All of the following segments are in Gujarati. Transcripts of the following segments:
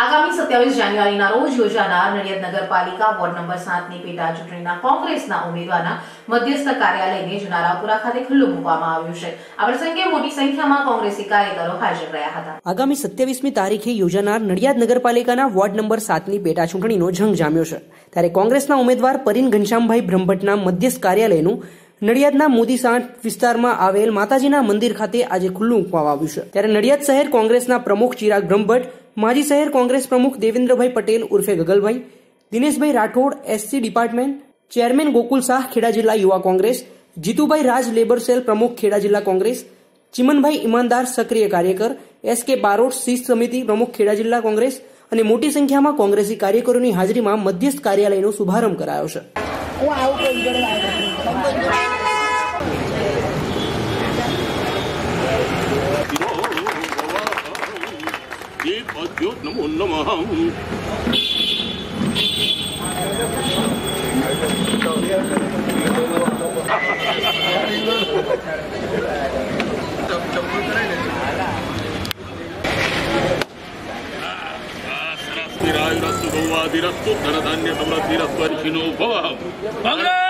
આગામી સત્યાવીસ જાન્યુઆરીના રોજ યોજાનાર નડિયાદ નગરપાલિકા વોર્ડ નંબર સાતની પેટા ચૂંટણીના કોંગ્રેસના ઉમેદવારના મધ્યસ્થ કાર્યાલયને જુનારાપુરા ખાતે ખુલ્લું મૂકવામાં આવ્યું છે. આ પ્રસંગે મોટી સંખ્યામાં કોંગ્રેસી કાર્યકરો હાજર રહ્યા હતા. આગામી સત્યાવીસમી તારીખે યોજાનાર નડિયાદ નગરપાલિકાના વોર્ડ નંબર સાતની પેટા ચૂંટણીનો જંગ જામ્યો છે. ત્યારે કોંગ્રેસના ઉમેદવાર પરીન ઘનશ્યામભાઈ બ્રહ્મભટ્ટના મધ્યસ્થ કાર્યાલયનું નડિયાદના મોદી સાંઠ વિસ્તારમાં આવેલ માતાજીના મંદિર ખાતે આજે ખુલ્લું મૂકવામાં આવ્યું છે. ત્યારે નડિયાદ શહેર કોંગ્રેસના પ્રમુખ ચિરાગ બ્રહ્મભટ્ટ માજી શહેર કોંગ્રેસ પ્રમુખ દેવેન્દ્રભાઈ પટેલ ઉર્ફે Gagalbhai, Dineshbhai Rathod, SC department chairman Gokul Shah, Kheda જિલ્લા યુવા Congress, Jitubhai Raj, labour cell પ્રમુખ, ખેડા જિલ્લા કોંગ્રેસ, ચિમનભાઈ ઈમાનદાર, સક્રિય કાર્યકર એસ કે બારોટ શિસ્ત સમિતિ પ્રમુખ, ખેડા જિલ્લા કોંગ્રેસ અને મોટી સંખ્યામાં કોંગ્રેસી કાર્યકરોની હાજરીમાં મધ્યસ્થ કાર્યાલયનો શુભારંભ કરાયો છે. Dirastu, Dirastu, Dirastu, Dirastu, Dirastu, Dirastu, Dirastu, Dirastu, Dirastu, Dirastu,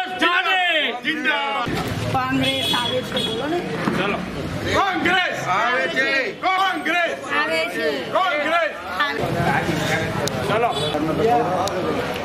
Vai.